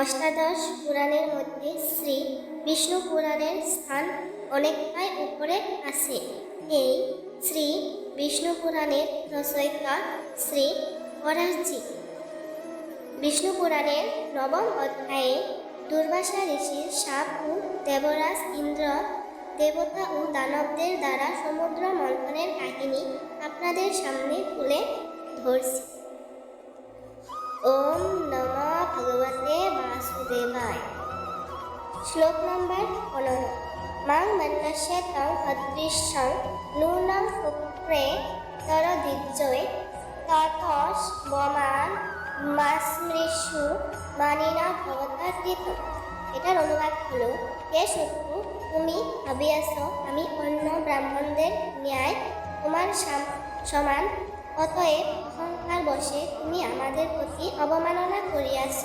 অষ্টাদশ পুরাণের মধ্যে শ্রী বিষ্ণু পুরাণের স্থান অনেকটাই উপরে আছে। এই শ্রী বিষ্ণু পুরাণের রচয়িতা শ্রী পরাশজি বিষ্ণু পুরাণের নবম অধ্যায়ে দুর্বাসা ঋষির সাপ ও দেবরাজ ইন্দ্র, দেবতা ও দানবদের দ্বারা সমুদ্র মন্থনের কাহিনী আপনাদের সামনে তুলে ধরছি। শ্লোক নম্বর পনেরো। মাং মন্যস্য তং অদৃশ্যং নূনং শুক্রে তরদিজ্জয় ততস বমান মাস্মৃষু মানিনা ভগতা কৃত এটার অনুবাদ হলো, হে শত্রু, তুমি ভাবিয়াছ আমি অন্য ব্রাহ্মণদের ন্যায় তোমার সাম- সমান, অতএব অহংকার বসে তুমি আমাদের প্রতি অবমাননা করিয়াছ।